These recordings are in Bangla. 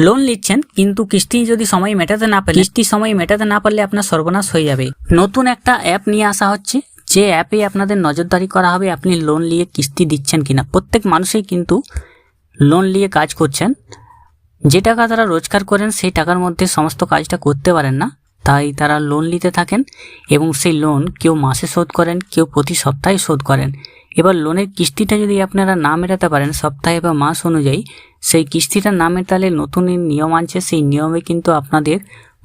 লোন নিচ্ছেন কিন্তু কিস্তি যদি সময় মেটাতে না পারে কিস্তি সময় মেটাতে না পারলে আপনার সর্বনাশ হয়ে যাবে। নতুন একটা অ্যাপ নিয়ে আসা হচ্ছে। যে অ্যাপে আপনাদের নজরদারি করা হবে, আপনি লোন নিয়ে কিস্তি দিচ্ছেন কিনা। প্রত্যেক মানুষই কিন্তু লোন নিয়ে কাজ করছেন। যে টাকা তারা রোজগার করেন, সেই টাকার মধ্যে সমস্ত কাজটা করতে পারেন না। তাই তারা লোন নিতে থাকেন এবং সেই লোন কেউ মাসে শোধ করেন, কেউ প্রতি সপ্তাহে শোধ করেন। এবার লোনের কিস্তিটা যদি আপনারা না মেটাতে পারেন সপ্তাহে বা মাস অনুযায়ী, সেই কিস্তিটা না মেটালে নতুন নিয়ম আনছে সেই নিয়মে কিন্তু আপনাদের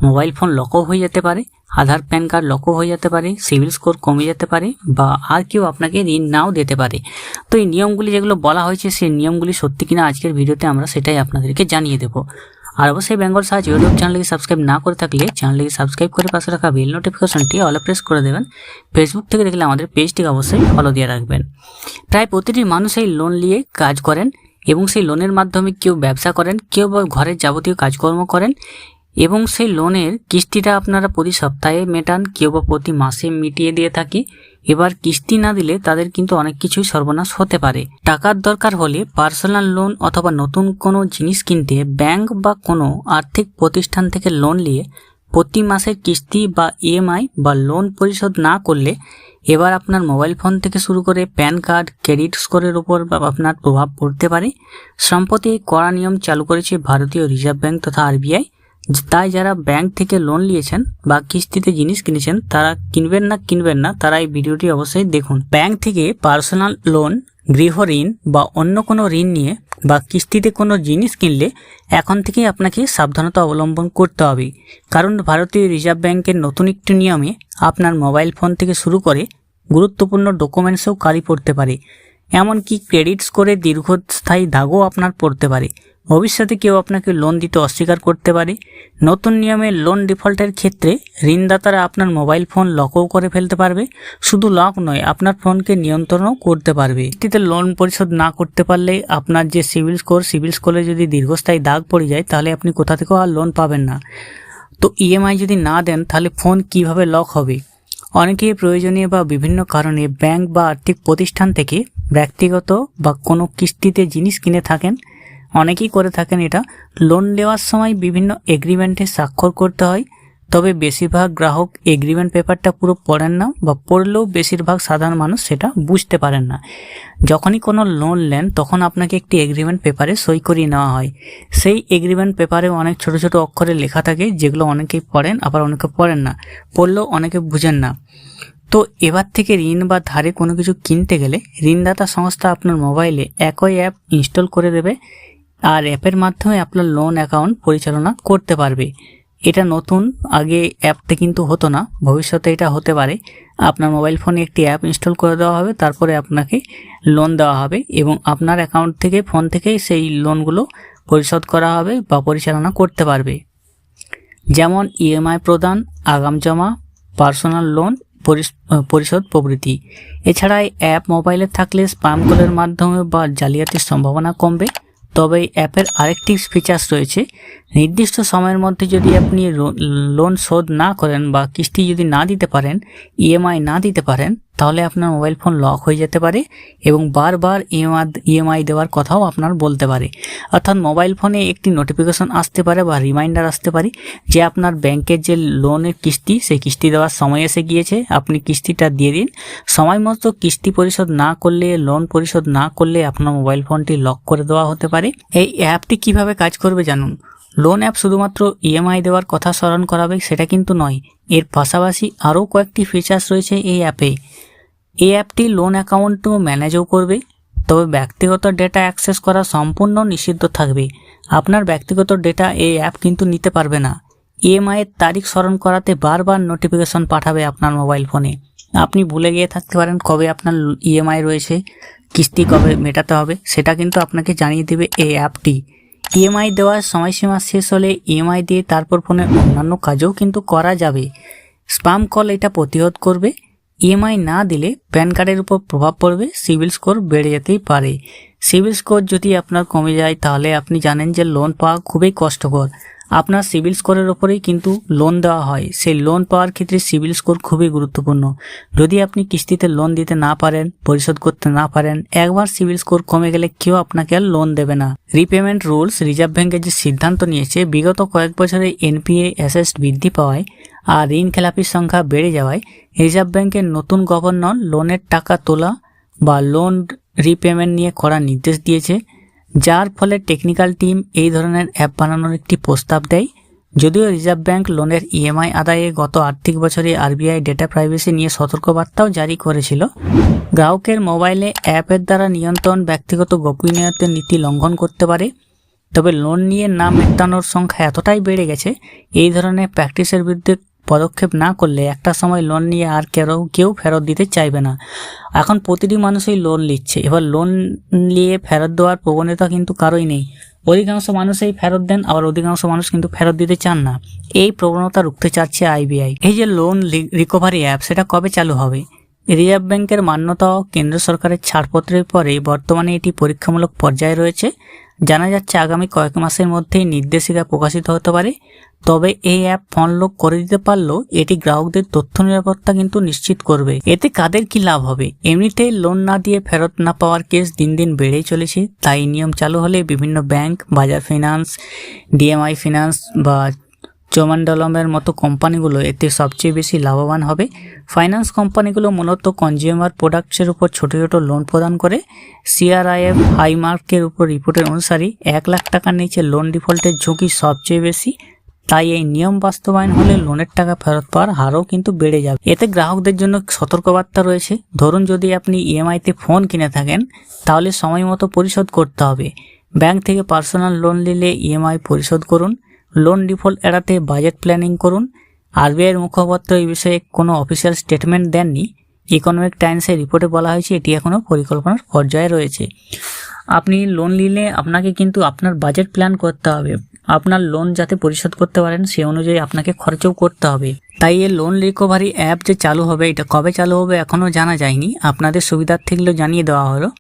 মোবাইল ফোন লকও হয়ে যেতে পারে, আধার প্যান কার্ড লকও হয়ে যেতে পারে সিভিল স্কোর কমে যেতে পারে বা আর কেউ আপনাকে ঋণ নাও দিতে পারে। তো এই নিয়মগুলি যেগুলো বলা হয়েছে, সেই নিয়মগুলি সত্যি কিনা আজকের ভিডিওতে আমরা সেটাই আপনাদেরকে জানিয়ে দেবো। আর অবশ্যই বেঙ্গল সার্চ ইউটিউব চ্যানেলকে সাবস্ক্রাইব না করে থাকলে চ্যানেলকে সাবস্ক্রাইব করে পাশে রাখা বেল নোটিফিকেশনটি অল প্রেস করে দেবেন। ফেসবুক থেকে দেখলে আমাদের পেজটিকে অবশ্যই ফলো দিয়ে রাখবেন। প্রায় প্রতিটি মানুষ এই লোন নিয়ে কাজ করেন এবং সেই লোনের মাধ্যমে কেউ ব্যবসা করেন, কেউ বা ঘরের যাবতীয় কাজকর্ম করেন এবং সেই লোনের কিস্তিটা আপনারা প্রতি সপ্তাহে মেটান, কেউ বা প্রতি মাসে মিটিয়ে দিয়ে থাকি। এবার কিস্তি না দিলে তাদের কিন্তু অনেক কিছুই সর্বনাশ হতে পারে। টাকার দরকার হলে পার্সোনাল লোন অথবা নতুন কোনো জিনিস কিনতে ব্যাংক বা কোনো আর্থিক প্রতিষ্ঠান থেকে লোন নিয়ে প্রতি মাসের কিস্তি বা ইএমআই বা লোন পরিশোধ না করলে এবার আপনার মোবাইল ফোন থেকে শুরু করে প্যান কার্ড, ক্রেডিট স্কোরের উপর আপনার প্রভাব পড়তে পারে। সম্প্রতি এই কড়া নিয়ম চালু করেছে ভারতীয় রিজার্ভ ব্যাংক তথা আরবিআই। তাই যারা ব্যাংক থেকে লোন নিয়েছেন বা কিস্তিতে জিনিস কিনেছেন, তারা কিনবেন না কিনবেন না, তারা এই ভিডিওটি অবশ্যই দেখুন। ব্যাংক থেকে পার্সোনাল লোন গৃহ ঋণ বা অন্য কোনো ঋণ নিয়ে বা কিস্তিতে কোনো জিনিস কিনলে এখন থেকেই আপনাকে সাবধানতা অবলম্বন করতে হবে। কারণ ভারতীয় রিজার্ভ ব্যাংকের নতুন একটি নিয়মে আপনার মোবাইল ফোন থেকে শুরু করে গুরুত্বপূর্ণ ডকুমেন্টসও কালি পড়তে পারে। এমনকি ক্রেডিট স্কোরে দীর্ঘস্থায়ী দাগও আপনার পড়তে পারে। ভবিষ্যতে কেউ আপনাকে লোন দিতে অস্বীকার করতে পারে। নতুন নিয়মে লোন ডিফল্টের ক্ষেত্রে ঋণদাতারা আপনার মোবাইল ফোন লকও করে ফেলতে পারবে। শুধু লক নয়, আপনার ফোনকে নিয়ন্ত্রণও করতে পারবে। এটিতে লোন পরিশোধ না করতে পারলে আপনার যে সিভিল স্কোর সিভিল স্কোরে যদি দীর্ঘস্থায়ী দাগ পড়ে যায়, তাহলে আপনি কোথা থেকেও আর লোন পাবেন না। তো ইএমআই যদি না দেন, তাহলে ফোন কীভাবে লক হবে? অনেকেই প্রয়োজনীয় বা বিভিন্ন কারণে ব্যাংক বা আর্থিক প্রতিষ্ঠান থেকে ব্যক্তিগত বা কোনো কিস্তিতে জিনিস কিনে থাকেন। অনেকেই করে থাকেন এটা। লোন নেওয়ার সময় বিভিন্ন এগ্রিমেন্টে স্বাক্ষর করতে হয়, তবে বেশিরভাগ গ্রাহক এগ্রিমেন্ট পেপারটা পুরো পড়েন না বা পড়লেও বেশিরভাগ সাধারণ মানুষ সেটা বুঝতে পারেন না। যখনই কোনো লোন নেন, তখন আপনাকে একটি এগ্রিমেন্ট পেপারে সই করিয়ে নেওয়া হয়। সেই এগ্রিমেন্ট পেপারে অনেক ছোট ছোট অক্ষরে লেখা থাকে, যেগুলো অনেকেই পড়েন, আবার অনেকে পড়েন না, পড়লেও অনেকে বুঝেন না। তো এবার থেকে ঋণ বা ধারে কোনো কিছু কিনতে গেলে ঋণদাতা সংস্থা আপনার মোবাইলে একই অ্যাপ ইনস্টল করে দেবে। আর অ্যাপের মাধ্যমে আপনার লোন অ্যাকাউন্ট পরিচালনা করতে পারবে। এটা নতুন, আগে অ্যাপটা কিন্তু হতো না, ভবিষ্যতে এটা হতে পারে। আপনার মোবাইল ফোনে একটি অ্যাপ ইনস্টল করে দেওয়া হবে, তারপরে আপনাকে লোন দেওয়া হবে এবং আপনার অ্যাকাউন্ট থেকে ফোন থেকেই সেই লোনগুলো পরিশোধ করা হবে বা পরিচালনা করতে পারবে। যেমন ইএমআই প্রদান, আগাম জমা পার্সোনাল লোন পরিশোধ প্রভৃতি। এছাড়া অ্যাপ মোবাইলে থাকলে স্পাম কলের মাধ্যমে বা জালিয়াতির সম্ভাবনা কমবে। তবে এই অ্যাপের আরেকটি ফিচার্স রয়েছে। নির্দিষ্ট সময়ের মধ্যে যদি আপনি লোন শোধ না করেন বা কিস্তি যদি না দিতে পারেন ইএমআই না দিতে পারেন তাহলে আপনার মোবাইল ফোন লক হয়ে যেতে পারে এবং বারবার ইএমআই ইএমআই দেওয়ার কথাও আপনার বলতে পারে। অর্থাৎ মোবাইল ফোনে একটি নোটিফিকেশন আসতে পারে বা রিমাইন্ডার আসতে পারে যে আপনার ব্যাংকের যে লোনের কিস্তি, সেই কিস্তি দেওয়ার সময় এসে গিয়েছে। আপনি কিস্তিটা দিয়ে দিন। সময় মতো কিস্তি পরিশোধ না করলে লোন পরিশোধ না করলে আপনার মোবাইল ফোনটি লক করে দেওয়া হতে পারে। এই অ্যাপটি কীভাবে কাজ করবে জানুন। লোন অ্যাপ শুধুমাত্র ইএমআই দেওয়ার কথা স্মরণ করাবে সেটা কিন্তু নয়। এর পাশাপাশি আরও কয়েকটি ফিচার্স রয়েছে এই অ্যাপে এই অ্যাপটি লোন অ্যাকাউন্টও ম্যানেজও করবে, তবে ব্যক্তিগত ডেটা অ্যাক্সেস করা সম্পূর্ণ নিষিদ্ধ থাকবে। আপনার ব্যক্তিগত ডেটা এই অ্যাপ কিন্তু নিতে পারবে না। ইএমআই এর তারিখ স্মরণ করাতে বারবার নোটিফিকেশন পাঠাবে আপনার মোবাইল ফোনে আপনি ভুলে গিয়ে থাকতে পারেন কবে আপনার ইএমআই রয়েছে, কিস্তি কবে মেটাতে হবে, সেটা কিন্তু আপনাকে জানিয়ে দেবে এই অ্যাপটি ইএমআই দেওয়ার সময়সীমা শেষ হলে ইএমআই দিয়ে তারপর ফোনের অন্যান্য কাজও কিন্তু করা যাবে। স্পাম কল এটা প্রতিরোধ করবে। ইএমআই না দিলে প্যান কার্ডের উপর প্রভাব পড়বে সিভিল স্কোর বেড়ে যেতেই পারে। সিভিল স্কোর যদি আপনার কমে যায়, তাহলে আপনি জানেন যে লোন পাওয়া খুবই কষ্টকর। আপনার সিভিল স্কোরের ওপরেই কিন্তু লোন দেওয়া হয়। সেই লোন পাওয়ার ক্ষেত্রে সিভিল স্কোর খুবই গুরুত্বপূর্ণ। যদি আপনি কিস্তিতে লোন দিতে না পারেন, পরিশোধ করতে না পারেন, একবার সিভিল স্কোর কমে গেলে কেউ আপনাকে আর লোন দেবে না। রিপেমেন্ট রুলস রিজার্ভ ব্যাংকের যে সিদ্ধান্ত নিয়েছে, বিগত কয়েক বছরে এনপিএ অ্যাসেস বৃদ্ধি পাওয়ায় আর ঋণ খেলাপির সংখ্যা বেড়ে যাওয়ায় রিজার্ভ ব্যাংকের নতুন গভর্নর লোনের টাকা তোলা বা লোন রিপেমেন্ট নিয়ে করার নির্দেশ দিয়েছে। যার ফলে টেকনিক্যাল টিম এই ধরনের অ্যাপ বানানোর একটি প্রস্তাব দেয়। যদিও রিজার্ভ ব্যাংক লোনের ইএমআই আদায়ে গত আর্থিক বছরে আরবিআই ডেটা প্রাইভেসি নিয়ে সতর্কবার্তাও জারি করেছিল। গ্রাহকের মোবাইলে অ্যাপের দ্বারা নিয়ন্ত্রণ, ব্যক্তিগত গোপনীয়তার নীতি লঙ্ঘন করতে পারে। তবে লোন নিয়ে নাম মেটানোর সংখ্যা এতটাই বেড়ে গেছে, এই ধরনের প্র্যাকটিসের বিরুদ্ধে পদক্ষেপ না করলে একটা সময় লোন নিয়ে আর কেউ কেউ ফেরত দিতে চাইবে না। এখন প্রতিটি মানুষই লোন নিচ্ছে। এবার লোন নিয়ে ফেরত দেওয়ার প্রবণতা কিন্তু কারোই নেই। অধিকাংশ মানুষই ফেরত দেন, আবার অধিকাংশ মানুষ কিন্তু ফেরত দিতে চান না। এই প্রবণতা রুখতে চাচ্ছে আইবিআই এই যে লোন রিকভারি অ্যাপ সেটা কবে চালু হবে? রিজার্ভ ব্যাংকের মান্যতা ও কেন্দ্র সরকারের ছাড়পত্রের পরে বর্তমানে এটি পরীক্ষামূলক পর্যায়ে রয়েছে। জানা যাচ্ছে, আগামী কয়েক মাসের মধ্যেই নির্দেশিকা প্রকাশিত হতে পারে। তবে এই অ্যাপ ফোন লক করে দিতে পারলেও এটি গ্রাহকদের তথ্য নিরাপত্তা কিন্তু নিশ্চিত করবে। এতে কাদের কি লাভ হবে? এমনিতেই লোন না দিয়ে ফেরত না পাওয়ার কেস দিন দিন বেড়েই চলেছে। তাই নিয়ম চালু হলে বিভিন্ন ব্যাংক, বাজার ফিনান্স, ডিএমআই ফিনান্স বা চোমান্ডলমের মতো কোম্পানিগুলো এতে সবচেয়ে বেশি লাভবান হবে। ফাইন্যান্স কোম্পানিগুলো মূলত কনজিউমার প্রোডাক্টসের উপর ছোট ছোট লোন প্রদান করে। সিআরআইএফ, হাইমার্কের উপর রিপোর্টের অনুসারে এক লাখ টাকার নিচে লোন ডিফল্টের ঝুঁকি সবচেয়ে বেশি। তাই এই নিয়ম বাস্তবায়ন হলে লোনের টাকা ফেরত পাওয়ার হারও কিন্তু বেড়ে যাবে। এতে গ্রাহকদের জন্য সতর্কবার্তা রয়েছে। ধরুন যদি আপনি ইএমআইতে ফোন কিনে থাকেন, তাহলে সময় মতো পরিশোধ করতে হবে। ব্যাংক থেকে পার্সোনাল লোন নিলে ইএমআই পরিশোধ করুন। লোন ডিফল্ট এড়াতে বাজেট প্ল্যানিং করুন। আরবিআইয়ের মুখপাত্র এই বিষয়ে কোনো অফিসিয়াল স্টেটমেন্ট দেননি। ইকোনমিক টাইমসের রিপোর্টে বলা হয়েছে, এটি এখনও পরিকল্পনার পর্যায়ে রয়েছে। আপনি লোন নিলে আপনাকে কিন্তু আপনার বাজেট প্ল্যান করতে হবে। আপনার লোন যাতে পরিশোধ করতে পারেন, সে অনুযায়ী আপনাকে খরচও করতে হবে। তাই এই লোন রিকভারি অ্যাপ যে চালু হবে, এটা কবে চালু হবে এখনও জানা যায়নি। আপনাদের সুবিধার্থে গুলো জানিয়ে দেওয়া হলো।